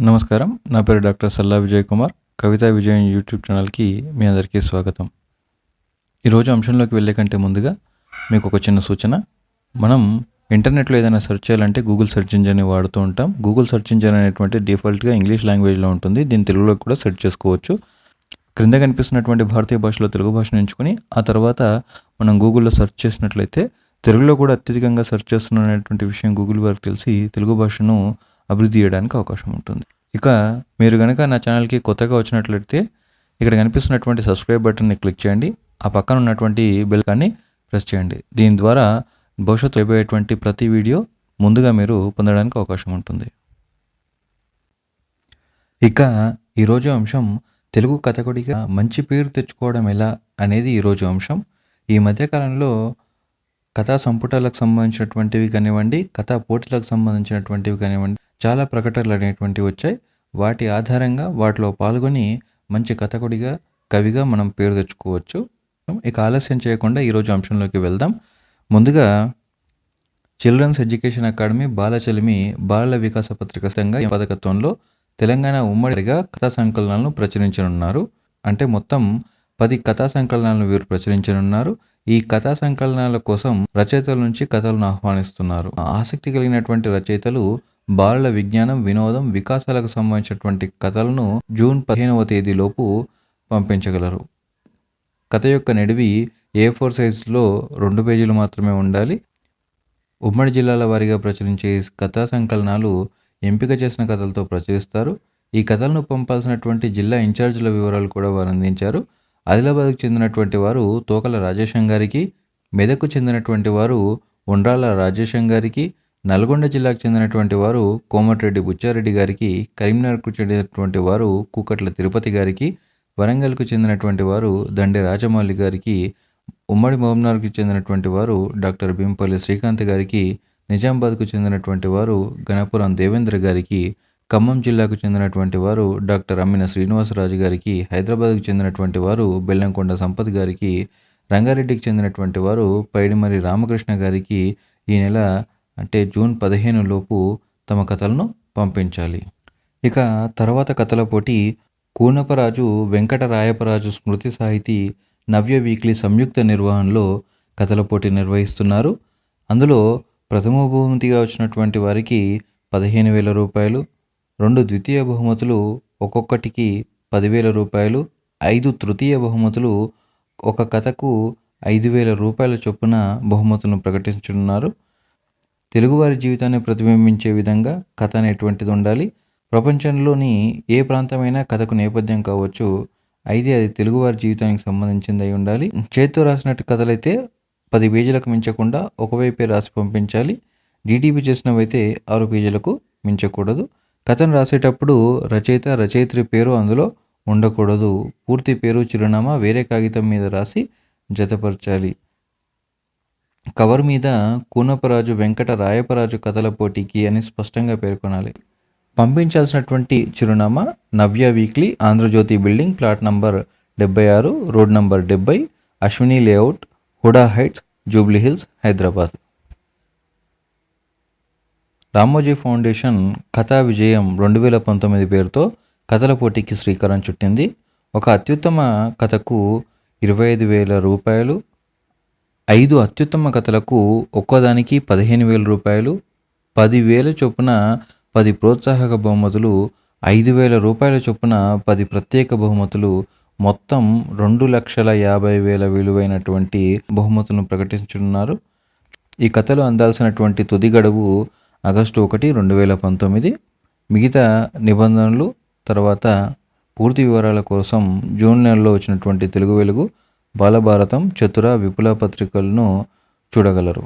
నమస్కారం. నా పేరు డాక్టర్ సల్లా విజయ్ కుమార్. కవితా విజయం యూట్యూబ్ ఛానల్కి మీ అందరికీ స్వాగతం. ఈరోజు అంశంలోకి వెళ్ళే కంటే ముందుగా మీకు ఒక చిన్న సూచన. మనం ఇంటర్నెట్లో ఏదైనా సెర్చ్ చేయాలంటే గూగుల్ సెర్చ్ ఇంజిన్ వాడుతూ ఉంటాం. గూగుల్ సెర్చ్ ఇంజిన్ అనేటువంటి డిఫాల్ట్గా ఇంగ్లీష్ లాంగ్వేజ్లో ఉంటుంది. దీన్ని తెలుగులో కూడా సెర్చ్ చేసుకోవచ్చు. క్రింద కనిపిస్తున్నటువంటి భారతీయ భాషలో తెలుగు భాషను ఎంచుకొని ఆ తర్వాత మనం గూగుల్లో సెర్చ్ చేసినట్లయితే తెలుగులో కూడా అత్యధికంగా సెర్చ్ చేస్తున్నటువంటి విషయం గూగుల్ వారికి తెలిసి తెలుగు భాషను అభివృద్ధి చేయడానికి అవకాశం ఉంటుంది. ఇక మీరు కనుక నా ఛానల్కి కొత్తగా వచ్చినట్లయితే ఇక్కడ కనిపిస్తున్నటువంటి సబ్స్క్రైబ్ బటన్ని క్లిక్ చేయండి. ఆ పక్కన ఉన్నటువంటి బెల్ కానీ ప్రెస్ చేయండి. దీని ద్వారా భవిష్యత్తు అయిపోయేటువంటి ప్రతి వీడియో ముందుగా మీరు పొందడానికి అవకాశం ఉంటుంది. ఇక ఈరోజు అంశం తెలుగు కథకుడిగా మంచి పేరు తెచ్చుకోవడం ఎలా అనేది ఈరోజు అంశం. ఈ మధ్యకాలంలో కథా సంపుటాలకు సంబంధించినటువంటివి కానివ్వండి కథా పోటీలకు సంబంధించినటువంటివి కానివ్వండి చాలా ప్రకటనలు అనేటువంటివి వచ్చాయి. వాటి ఆధారంగా వాటిలో పాల్గొని మంచి కథకుడిగా కవిగా మనం పేరు తెచ్చుకోవచ్చు. ఇక ఆలస్యం చేయకుండా ఈరోజు అంశంలోకి వెళ్దాం. ముందుగా చిల్డ్రన్స్ ఎడ్యుకేషన్ అకాడమీ బాలచలిమి బాలల వికాస పత్రిక సంఘ పథకత్వంలో తెలంగాణ ఉమ్మడిగా కథా సంకలనాలను ప్రచురించనున్నారు. అంటే మొత్తం పది కథా సంకలనాలను వీరు ప్రచురించనున్నారు. ఈ కథా సంకలనాల కోసం రచయితల నుంచి కథలను ఆహ్వానిస్తున్నారు. ఆసక్తి కలిగినటువంటి రచయితలు బాలల విజ్ఞానం వినోదం వికాసాలకు సంబంధించినటువంటి కథలను జూన్ పదిహేనవ తేదీలోపు పంపించగలరు. కథ యొక్క నిడివి ఏ ఫోర్ సైజులో రెండు పేజీలు మాత్రమే ఉండాలి. ఉమ్మడి జిల్లాల వారీగా ప్రచురించే కథా సంకలనాలు ఎంపిక చేసిన కథలతో ప్రచురిస్తారు. ఈ కథలను పంపాల్సినటువంటి జిల్లా ఇన్ఛార్జీల వివరాలు కూడా వారు అందించారు. ఆదిలాబాద్కు చెందినటువంటి వారు తోకల రాజేశం గారికి మెదక్కు చెందినటువంటి వారు ఉండ్రాల రాజేశం గారికి నల్గొండ జిల్లాకు చెందినటువంటి వారు కోమటిరెడ్డి బుచ్చారెడ్డి గారికి కరీంనగర్కు చెందినటువంటి వారు కూకట్ల తిరుపతి గారికి వరంగల్కు చెందినటువంటి వారు దండే రాజమౌళి గారికి ఉమ్మడి మహబూబ్నగర్కి చెందినటువంటి వారు డాక్టర్ భీంపల్లి శ్రీకాంత్ గారికి నిజామాబాద్కు చెందినటువంటి వారు గణపురం దేవేంద్ర గారికి ఖమ్మం జిల్లాకు చెందినటువంటి వారు డాక్టర్ అమ్మిన శ్రీనివాసరాజు గారికి హైదరాబాద్కు చెందినటువంటి వారు బెల్లంకొండ సంపత్ గారికి రంగారెడ్డికి చెందినటువంటి వారు పైడిమరి రామకృష్ణ గారికి ఈ నెల అంటే జూన్ పదిహేను లోపు తమ కథలను పంపించాలి. ఇక తర్వాత కథల పోటీ కూనపరాజు వెంకటరాయపరాజు స్మృతి సాహితీ నవ్య వీక్లీ సంయుక్త నిర్వహణలో కథల పోటీ నిర్వహిస్తున్నారు. అందులో ప్రథమ బహుమతిగా వచ్చినటువంటి వారికి పదిహేను వేల రూపాయలు రెండు ద్వితీయ బహుమతులు ఒక్కొక్కటికి పదివేల రూపాయలు ఐదు తృతీయ బహుమతులు ఒక కథకు ఐదు వేల రూపాయల చొప్పున బహుమతులను ప్రకటించున్నారు తెలుగువారి జీవితాన్ని ప్రతిబింబించే విధంగా కథ అనేటువంటిది ఉండాలి. ప్రపంచంలోని ఏ ప్రాంతమైనా కథకు నేపథ్యం కావచ్చు అయితే అది తెలుగువారి జీవితానికి సంబంధించింది అయి ఉండాలి. చేతితో రాసినట్టు కథలైతే పది పేజీలకు మించకుండా ఒకవైపే రాసి పంపించాలి. డిటిపి చేసినవైతే ఆరు పేజీలకు మించకూడదు. కథను రాసేటప్పుడు రచయిత రచయిత్రి పేరు అందులో ఉండకూడదు. పూర్తి పేరు చిరునామా వేరే కాగితం మీద రాసి జతపరచాలి. కవర్ మీద కూనపరాజు వెంకట రాయపరాజు కథల పోటీకి అని స్పష్టంగా పేర్కొనాలి. పంపించాల్సినటువంటి చిరునామా Navya weekly Andhrajyothy building plot number డెబ్బై ఆరు రోడ్ నంబర్ డెబ్బై Ashwini layout HUDA heights Jubilee Hills Hyderabad. Ramoji foundation కథా విజయం రెండు వేల పంతొమ్మిది పేరుతో కథల పోటీకి శ్రీకారం చుట్టింది. ఒక అత్యుత్తమ కథకు ఇరవై ఐదు వేల రూపాయలు ఐదు అత్యుత్తమ కథలకు ఒక్కోదానికి పదిహేను వేల రూపాయలు పదివేల చొప్పున పది ప్రోత్సాహక బహుమతులు ఐదు వేల రూపాయల చొప్పున పది ప్రత్యేక బహుమతులు మొత్తం రెండు లక్షల యాభై వేల విలువైనటువంటి బహుమతులను ప్రకటించున్నారు ఈ కథలు అందాల్సినటువంటి తుది గడువు ఆగస్టు ఒకటి రెండు వేల పంతొమ్మిది. మిగతా నిబంధనలు తర్వాత పూర్తి వివరాల కోసం జూన్ నెలలో వచ్చినటువంటి తెలుగు వెలుగు బాలభారతం చతుర విపుల పత్రికలను చూడగలరు.